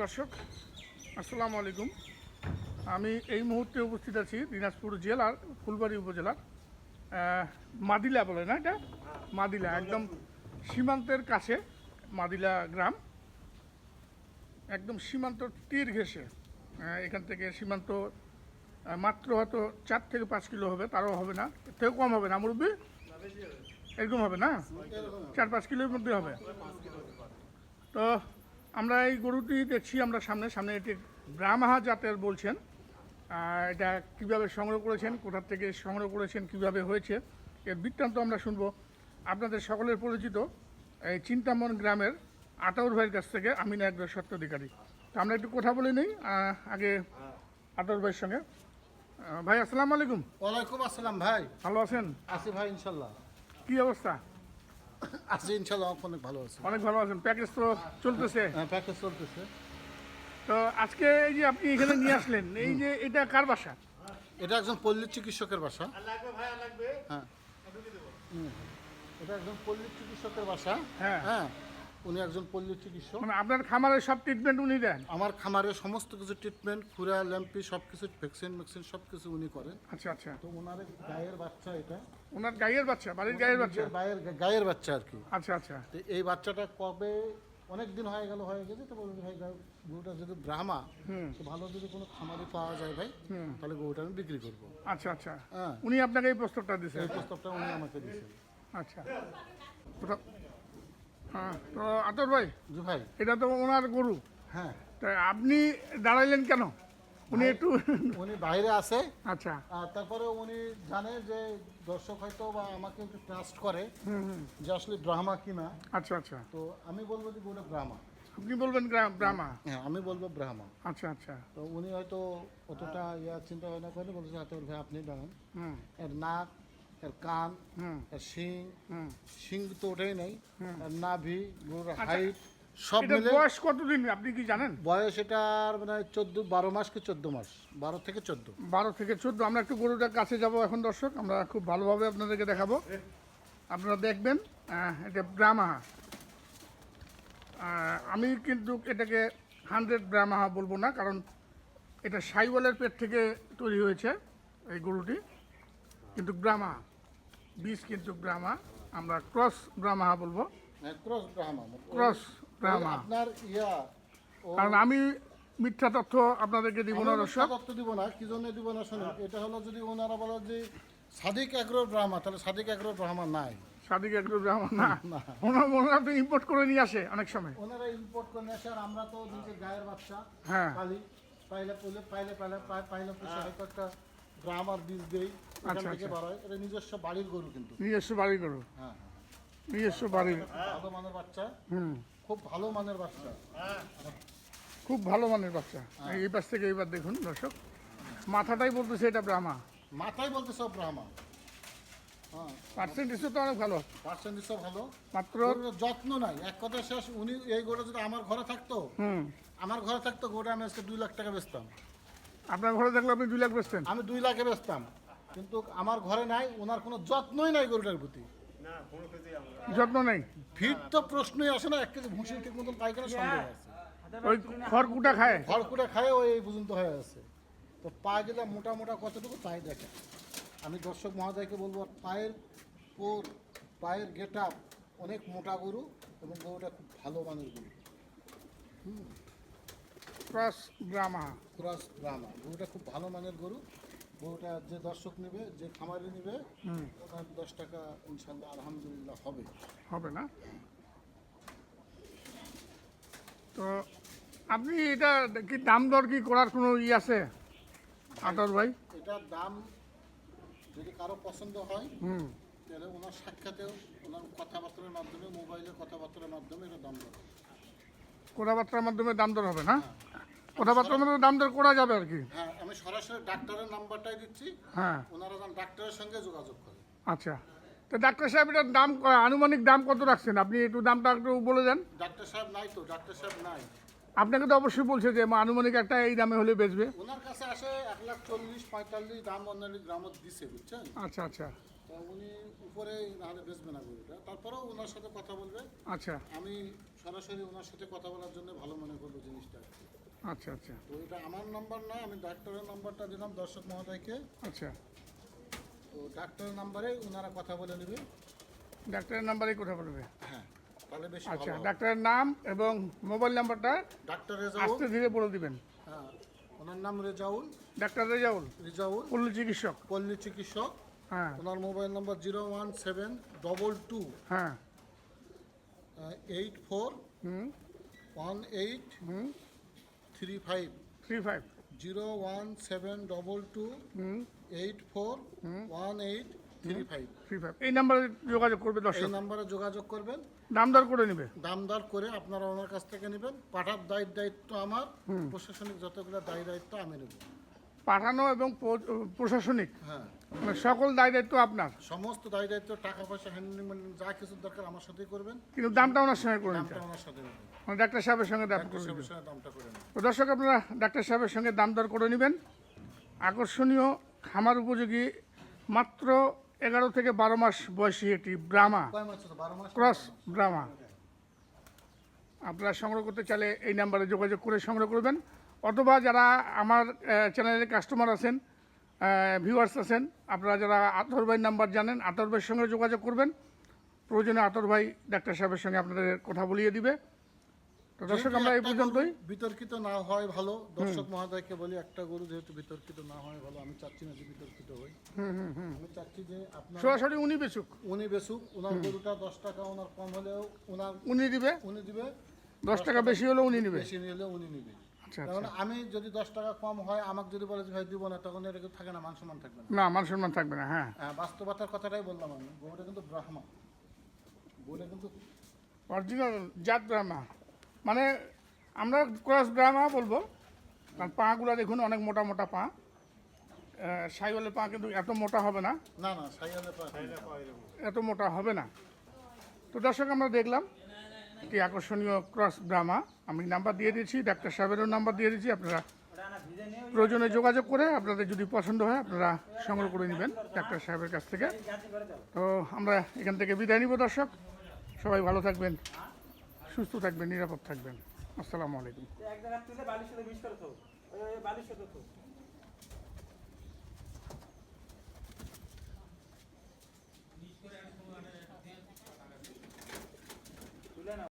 দর্শক, আসসালামু আলাইকুম। আমি এই মুহূর্তে উপস্থিত আছি দিনাজপুর জেলার ফুলবাড়ি উপজেলার মাদিলা বলে না এটা? মাদিলা, একদম সীমান্তের কাছে, মাদিলা গ্রাম। একদম সীমান্ত তীর ঘেসে এখান থেকে সীমান্ত মাত্র হয়তো চার থেকে পাঁচ কিলো হবে, তারও হবে না। থেকেও কম হবে না, মুরব্বী? এরকম হবে না? চার পাঁচ কিলোর মধ্যে হবে। তো আমরা এই গরুটি দেখছি আমরা সামনে সামনে এটি ব্রাহ্মা জাতের বলছেন। এটা কীভাবে সংগ্রহ করেছেন কোথা থেকে সংগ্রহ করেছেন কীভাবে হয়েছে এর বৃত্তান্ত আমরা শুনব। আপনাদের সকলের পরিচিত এই চিন্তামন গ্রামের আটাউর ভাইয়ের কাছ থেকে আমি না একজন সত্য অধিকারী। তো আমরা একটু কথা বলে নিই আগে আটাউর ভাইয়ের সঙ্গে। ভাই আসসালামু আলাইকুম। ওয়ালাইকুম আসসালাম ভাই। ভালো আছেন? আছি ভাই ইনশাল্লাহ। কি অবস্থা? আছি ইনশাল্লাহ অনেক ভালো আছে। অনেক ভালো আছেন। প্যাকেজ তো চলতেছে। হ্যাঁ প্যাকেজ চলতেছে। তো আজকে এই যে আপনি এখানে নিয়ে আসলেন এই যে এটা কার বাসা? এটা একজন পল্লী চিকিৎসকের বাসা। হ্যাঁ। এটা একজন পল্লী চিকিৎসকের বাসা। হ্যাঁ। হ্যাঁ। উনি একজন পল্লী চিকিৎসক। মানে আপনার খামারের সব ট্রিটমেন্ট উনি দেন? আমার খামারে সমস্ত কিছু ট্রিটমেন্ট খুরা ল্যাম্পি সব কিছু ভ্যাকসিন ভ্যাকসিন সব কিছু উনি করেন। আচ্ছা আচ্ছা। তো ওনার গায়ের বাচ্চা এটা। ওনার গাইয়ের বাচ্চা বাড়ির গাইয়ের বাচ্চা? গায়ের গায়ের বাচ্চা আর কি। আচ্ছা আচ্ছা। তো এই বাচ্চাটা কবে অনেক দিন হয়ে গেল হয়ে গেছে তো বলছি ভাই গরুটা যদি ব্রাহ্মা হুম। তো ভালো যদি কোনো খামারে পাওয়া যায় ভাই তাহলে গরুটা আমি বিক্রি করব। আচ্ছা আচ্ছা। হ্যাঁ। উনি আপনাকে এই প্রস্তাবটা দিয়েছেন? এই প্রস্তাবটা উনি আমাকে দিয়েছেন। আচ্ছা। হ্যাঁ তো আতর ভাই জি ভাই। এটা তো ওনার গরু। হ্যাঁ। তা আপনি দাঁড়াইলেন কেন? উনি একটু উনি বাইরে আছে। আচ্ছা। তারপরে উনি জানে যে দর্শক হয়তো বা আমাকে একটু ট্রাস্ট করে যে আসলে ব্রাহ্মা কিনা। আচ্ছা আচ্ছা। তো আমি বলব যে গরুটা ব্রাহ্মা আপনি বলবেন গ্রা- ব্রাহ্মা হ্যাঁ আমি বলব ব্রাহ্মা আচ্ছা আচ্ছা। তো উনি হয়তো অতটা ইয়া চিন্তা ভাবনা করে বলছে হাতে ভাই আপনি দাঁড়ান। এর নাক এর কান এর শিং হুম। শিং তো ওঠেই নেই। নাভি গরুর আচ্ছা। হাইট সব মিলে বয়স কতদিন আপনি কি জানেন? বয়স এটার মানে চোদ্দ বারো মাস কি চোদ্দ মাস? বারো থেকে চোদ্দ। বারো থেকে চোদ্দ। আমরা একটু গরুটার কাছে যাব এখন দর্শক। আমরা খুব ভালোভাবে আপনাদেরকে দেখাবো। আপনারা দেখবেন এটা ব্রাহ্মা। আমি কিন্তু এটাকে হান্ড্রেড ব্রাহ্মা বলব না কারণ এটা সাইওয়ালের পেট থেকে তৈরি হয়েছে এই গরুটি। কিন্তু ব্রাহ্মা বীজ কিন্তু ব্রাহ্মা আমরা ক্রস ব্রাহ্মা বলব। ক্রস ব্রাহ্মা ক্রস ব্রাহ্মা আপনার ইয়া কারণ আমি মিথ্যা তথ্য আপনাদেরকে দিব না দর্শক। তত্ত্ব দিব না কি জন্য দিব না শুনুন? এটা হলো যদি ওনারা বলে যে সাদিক এগ্রো ব্রাহ্মা তাহলে সাদিক এগ্রো ব্রাহ্মা নাই। সাদিক একটু ব্রাহ্মণ না। ওনার ওনারা তো ইম্পোর্ট করে নিয়ে আসে অনেক সময়। ওনারা ইম্পোর্ট করে নিয়ে আসে আর আমরা তো নিজে গায়ের বাচ্চা হ্যাঁ। পালি। পাইলে পুলে পাইলে পাইলে পাই- পাইলে পুষে বীজ দেই এখান আচ্ছা, থেকে আচ্ছা। বার হয়। এটা নিজস্ব বাড়ির গরু কিন্তু। নিজস্ব বাড়ি করো হ্যাঁ নিজস্ব বাড়ি হ্যাঁ ভালো মানের বাচ্চা হুম। খুব ভালো মানের বাচ্চা। খুব ভালো মানের বাচ্চা। এই পাশ থেকে এইবার দেখুন দর্শক। মাথাটাই বলতেছে এটা ব্রাহ্মা। মাথায় বলতে সব ব্রাহ্মা। হ্যাঁ। পার্সেন্টেজও তো অনেক ভালো। পার্সেন্টেজও ভালো। মাত্র যত্ন নাই। এক কথা শেষ উনি এই যদি আমার ঘরে থাকতো আমার ঘরে থাকতো গরুটা আমি আজকে দুই লাখ টাকা বেচতাম। আপনার ঘরে থাকলে আপনি দুই লাখ বেচতেন। আমি দুই লাখে বেচতাম। কিন্তু আমার ঘরে নাই ওনার কোনো যত্নই নাই গরুটার প্রতি। যত্ন নেই? ভিড় তো প্রশ্নই আসে না এক কেজি ভুসি ঠিক মতন পাইখানা সন্দেহ আছে? ওই খড়কুটা খায়? খড়কুটা খায় ওই এই পর্যন্ত হয়ে আছে। তো পা গেলে মোটা মোটা কতটুকু তাই দেখে। আমি দর্শক মহোদয়কে বলব পায়ের কোর পায়ের গেট অনেক মোটা গরু এবং গরুটা খুব ভালো মানের গরু। ক্রস ব্রাহ্মা ক্রস ব্রাহ্মা গরুটা খুব ভালো মানের গরু। গরুটা যে দর্শক নেবে যে খামারে নেবে হুম। ওখানে দশ টাকা ইনশাল্লাহ আলহামদুলিল্লাহ হবে। হবে না? তো আপনি এটা কি দাম দর কি করার কোনো ই আছে? আতর ভাই? এটার দাম যদি কারও পছন্দ হয় হুম। তাহলে ওনার সাক্ষাতেও ওনার কথাবার্তার মাধ্যমে মোবাইলে কথাবার্তার মাধ্যমে এটা দাম দেবে কথাবার্তার মাধ্যমে দাম দর হবে না? কথাবার্তার মাধ্যমে দাম দর করা যাবে আর কি? হ্যাঁ আমি সরাসরি ডাক্তারের নাম্বারটাই দিচ্ছি। হ্যাঁ। ওনারা যখন ডাক্তারের সঙ্গে যোগাযোগ করে। আচ্ছা। তো ডাক্তার সাহেব এটার দাম আনুমানিক দাম কত রাখছেন? আপনি একটু দামটা একটু বলে দেন। ডাক্তার সাহেব নাই তো ডাক্তার সাহেব নাই। আপনাকে তো অবশ্যই বলছে যে আনুমানিক একটা এই দামে হলে বেচবে। ওনার কাছে আসে এক লাখ চল্লিশ পঁয়তাল্লিশ দাম অন্যান্য গ্রামত দিছে বুঝছেন? আচ্ছা আচ্ছা। তো উনি উপরে নাহলে বেচবে না গরুটা। তারপরেও ওনার সাথে কথা বলবে। আচ্ছা। আমি সরাসরি ওনার সাথে কথা বলার জন্য ভালো মনে করল জিনিসটা। আচ্ছা আচ্ছা। তো এটা আমার নাম্বার আমি ডাক্তারের নাম্বারটা দিলাম দর্শক মহোদয়কে। আচ্ছা। তো ডাক্তারের নাম্বারে ওনারা কথা বলে নেবে। ডাক্তারের নাম্বারে কথা বলবে। হ্যাঁ। তাহলে বেশি আচ্ছা ডাক্তারের নাম এবং মোবাইল নাম্বারটা ডাক্তার রেজাউল। আস্তে ধীরে বলে দিবেন। হ্যাঁ ওনার নাম রেজাউল। ডাক্তার রেজাউল রেজাউল। পল্লী চিকিৎসক। পল্লী চিকিৎসক। হ্যাঁ। ওনার mobile number zero one seven double two. হ্যাঁ। এইট ফোর হুম। ওয়ান এইট হুম। Three five. Three five. Zero one seven double two হুম। Eight four one eight three five three five এই নাম্বারে যোগাযোগ করবে এই নাম্বারে যোগাযোগ করবেন। দাম দর করে নেবে। দাম দর করে আপনারা ওনার কাছ থেকে নেবেন। পাঠার দায় দায়িত্ব আমার। প্রশাসনিক যতগুলো দায় দায়িত্ব আমি নেব। পাঠানো এবং প্রশাসনিক। হ্যাঁ। মানে সকল দায় দায়িত্ব আপনার। সমস্ত দায় দায়িত্ব টাকা পয়সা হ্যান্ডলিং যা কিছু দরকার আমার সাথেই করবেন। কিন্তু দামটা ওনার সঙ্গে করে দামটা ওনার সাথে মানে ডাক্তার সাহেবের দাম সঙ্গে দামটা করে নেবেন দর্শক আপনারা ডাক্তার সাহেবের সঙ্গে দাম দর করে নেবেন। আকর্ষণীয় খামার উপযোগী মাত্র এগারো থেকে বারো মাস বয়সী একটি ব্রাহ্মা। কয় মাস হলো? বারো মাস ক্রস ব্রাহ্মা। আপনারা সংগ্রহ করতে চাইলে এই নাম্বারে যোগাযোগ করে সংগ্রহ করবেন। অথবা যারা আমার চ্যানেলের কাস্টমার আছেন ভিউয়ার্স আছেন আপনারা যারা আতর ভাই নাম্বার জানেন আতর ভাইয়ের সঙ্গে যোগাযোগ করবেন। প্রয়োজনে আতর ভাই ডাক্তার সাহেবের সঙ্গে আপনাদের কথা বলিয়ে দিবে। তো দর্শক আমরা এই পর্যন্তই। বিতর্কিত না হয় ভালো দর্শক মহোদয়কে বলি একটা গরু যেহেতু বিতর্কিত না হয় ভালো আমি চাচ্ছি না যে বিতর্কিত হই আমি চাচ্ছি যে আপনার সরাসরি উনি বেচুক। উনি বেসুক ওনার গরুটা দশ টাকা ওনার কম হলেও ওনার উনি দিবে? উনি দিবে। দশ টাকা বেশি হলেও উনি নেবে? বেশি নিলে উনি নিবে। আচ্ছা কারণ আচ্ছা। আমি যদি দশ টাকা কম হয় আমাকে যদি বলে যে ভাই দিব না তখন এটা কিন্তু থাকে না মান সম্মান থাকবে না। না মান সম্মান থাকবে না হ্যাঁ। হ্যাঁ, বাস্তবতার কথাটাই বললাম আমি। গরুটা কিন্তু ব্রাহ্মা গরুটা কিন্তু অরিজিনাল জাত ব্রাহ্মা মানে আমরা ক্রস ব্রাহ্মা বলব। কারণ পাগুলো দেখুন অনেক মোটা মোটা পা। সাইওয়ালের পা কিন্তু এত মোটা হবে না। না না এত মোটা হবে না। তো দর্শক আমরা দেখলাম একটি আকর্ষণীয় ক্রস ব্রাহ্মা আমি নাম্বার দিয়ে দিয়েছি ডাক্তার সাহেবেরও নাম্বার দিয়ে দিয়েছি। আপনারা প্রয়োজনে যোগাযোগ করে আপনাদের যদি পছন্দ হয় আপনারা সংগ্রহ করে নেবেন ডাক্তার সাহেবের কাছ থেকে। তো আমরা এখান থেকে বিদায় নিব দর্শক। সবাই ভালো থাকবেন। সুস্থ থাকবেন নিরাপদ থাকবেন। আসসালামু আলাইকুম।